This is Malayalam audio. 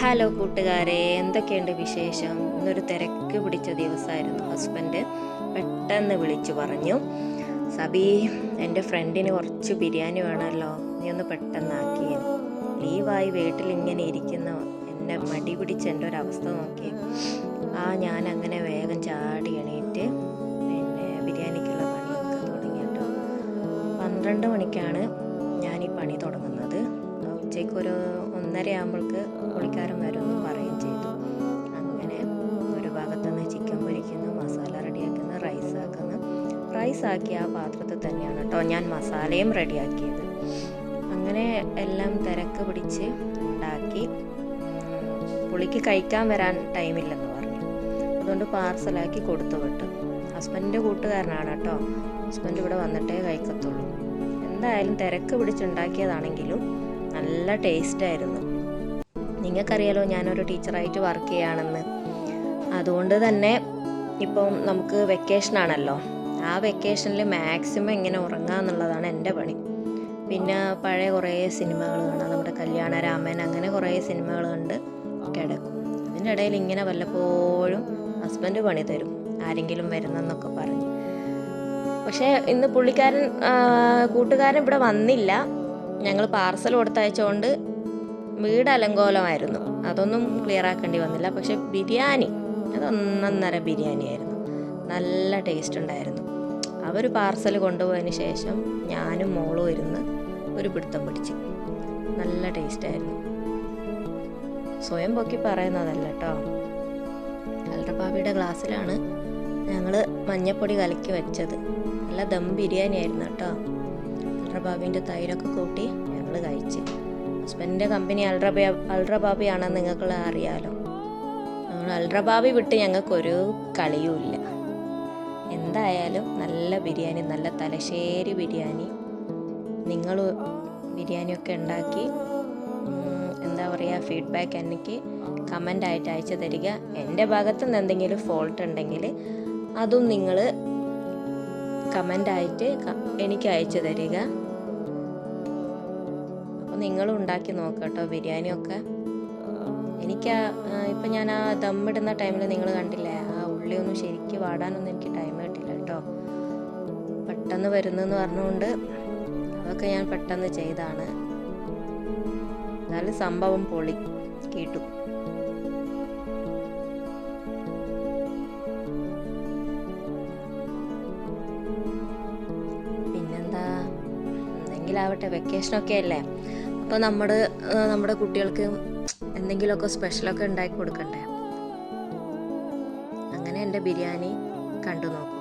ഹലോ കൂട്ടുകാരെ. എന്തൊക്കെയുണ്ട് വിശേഷം? ഇന്നൊരു തിരക്ക് പിടിച്ച ദിവസമായിരുന്നു. ഹസ്ബൻഡ് പെട്ടെന്ന് വിളിച്ചു പറഞ്ഞു സബി എന്റെ ഫ്രണ്ടിന് കുറച്ച് ബിരിയാണി വേണമല്ലോ. നീ ഒന്ന് പെട്ടെന്നാക്കി. ലീവായി വീട്ടിൽ ഇങ്ങനെ ഇരിക്കുന്ന എന്നെ മടി പിടിച്ച് എന്റെ ഒരു അവസ്ഥ നോക്കി. ആ ഞാൻ അങ്ങനെ വേഗം ചാടി എണീറ്റ് പിന്നെ ബിരിയാണിക്കുള്ള പണിയൊക്കെ തുടങ്ങി കേട്ടോ. പന്ത്രണ്ട് മണിക്കാണ് ഞാൻ ഈ പണി തുടങ്ങുന്നത്. ഉച്ചയ്ക്ക് ഒരു ഒന്നര ആകുമ്പോൾക്ക് പുള്ളിക്കാരൻ വരുമെന്ന് പറയുകയും ചെയ്തു. അങ്ങനെ ഒരു ഭാഗത്ത് നിന്ന് ചിക്കൻ പൊരിക്കുന്നു മസാല റെഡിയാക്കുന്നു റൈസ് ആക്കുന്നു. റൈസ് ആക്കിയ ആ പാത്രത്തിൽ തന്നെയാണ് കേട്ടോ ഞാൻ മസാലയും റെഡിയാക്കിയത്. അങ്ങനെ എല്ലാം തിരക്ക് പിടിച്ച് ഉണ്ടാക്കി. പുള്ളിക്ക് കഴിക്കാൻ വരാൻ ടൈമില്ലെന്ന് പറഞ്ഞു. അതുകൊണ്ട് പാർസലാക്കി കൊടുത്തു വിട്ടു. ഹസ്ബൻഡിന്റെ കൂട്ടുകാരനാണ് കേട്ടോ. ഹസ്ബൻഡ് ഇവിടെ വന്നിട്ടേ കഴിക്കത്തുള്ളൂ. എന്തായാലും തിരക്ക് പിടിച്ചുണ്ടാക്കിയതാണെങ്കിലും നല്ല ടേസ്റ്റ് ആയിരുന്നു നിങ്ങൾക്കറിയാലോ ഞാനൊരു ടീച്ചറായിട്ട് വർക്ക് ചെയ്യുകയാണെന്ന്. അതുകൊണ്ട് തന്നെ ഇപ്പം നമുക്ക് വെക്കേഷൻ ആണല്ലോ. ആ വെക്കേഷനിൽ മാക്സിമം ഇങ്ങനെ ഉറങ്ങുക എന്നുള്ളതാണ് എന്റെ പണി. പിന്നെ പഴയ കുറേ സിനിമകൾ കാണാം. നമ്മുടെ കല്യാണരാമൻ അങ്ങനെ കുറേ സിനിമകൾ കണ്ട് കിടക്കും. അതിന്റെ ഇടയിൽ ഇങ്ങനെ വല്ലപ്പോഴും ഹസ്ബൻഡ് പണി തരും. ആരെങ്കിലും വരുന്നെന്നൊക്കെ പറഞ്ഞു. പക്ഷേ ഇന്ന് പുള്ളിക്കാരൻ കൂട്ടുകാരൻ ഇവിടെ വന്നില്ല. ഞങ്ങൾ പാർസൽ കൊടുത്തയച്ചുകൊണ്ട് വീട് അലങ്കോലമായിരുന്നു. അതൊന്നും ക്ലിയർ ആക്കേണ്ടി വന്നില്ല. പക്ഷെ ബിരിയാണി അതൊന്നൊന്നര ബിരിയാണി ആയിരുന്നു നല്ല ടേസ്റ്റ് ഉണ്ടായിരുന്നു അവർ പാർസൽ കൊണ്ടുപോയതിന് ശേഷം ഞാനും മോളും ഇരുന്ന് ഒരു പിടുത്തം പിടിച്ച്. നല്ല ടേസ്റ്റായിരുന്നു. സ്വയം പൊക്കി പറയുന്നതല്ല കേട്ടോ അൽറബാബിയുടെ ഗ്ലാസ്സിലാണ് ഞങ്ങൾ മഞ്ഞപ്പൊടി കലക്കി വെച്ചത്. നല്ല ദം ബിരിയാണി ആയിരുന്നു കേട്ടോ. അൽറബാബിന്റെ തൈരൊക്കെ കൂട്ടി ഞങ്ങൾ കഴിച്ച്. ഹസ്ബൻഡിന്റെ കമ്പനി അൽറബ അൽറബാബിയാണെന്ന് നിങ്ങൾക്ക് അറിയാലോ. നമ്മൾ അൽറബാബി വിട്ട് ഞങ്ങൾക്കൊരു കളിയുമില്ല എന്തായാലും നല്ല ബിരിയാണി നല്ല തലശ്ശേരി ബിരിയാണി നിങ്ങൾ ബിരിയാണിയൊക്കെ ഉണ്ടാക്കി എന്താ പറയുക ഫീഡ്ബാക്ക് എനിക്ക് കമന്റ് ആയിട്ട് അയച്ചു തരിക. എന്റെ ഭാഗത്ത് നിന്ന് എന്തെങ്കിലും ഫോൾട്ട് ഉണ്ടെങ്കിൽ അതും നിങ്ങൾ കമന്റായിട്ട് എനിക്ക് അയച്ചു തരിക. അപ്പോൾ നിങ്ങളും ഉണ്ടാക്കി നോക്കാം കേട്ടോ ബിരിയാണിയൊക്കെ. എനിക്ക് ആ, ഇപ്പം ഞാൻ ആ ദമ്മിടുന്ന ടൈമിൽ നിങ്ങൾ കണ്ടില്ലേ ആ ഉള്ളിയൊന്നും ശരിക്ക് വാടാനൊന്നും എനിക്ക് ടൈം കിട്ടില്ല കേട്ടോ. പെട്ടെന്ന് വരുന്നെന്ന് പറഞ്ഞുകൊണ്ട് അതൊക്കെ ഞാൻ പെട്ടെന്ന് ചെയ്താണ്. എന്നാലും സംഭവം പൊളി കേട്ടു. പിന്നെന്താ? എന്തെങ്കിലും ആവട്ടെ വെക്കേഷനൊക്കെ അല്ലേ? അപ്പോൾ നമ്മുടെ നമ്മുടെ കുട്ടികൾക്ക് എന്തെങ്കിലുമൊക്കെ സ്പെഷ്യലൊക്കെ ഉണ്ടാക്കി കൊടുക്കണ്ടേ? അങ്ങനെ എന്റെ ബിരിയാണി കണ്ടു നോക്കൂ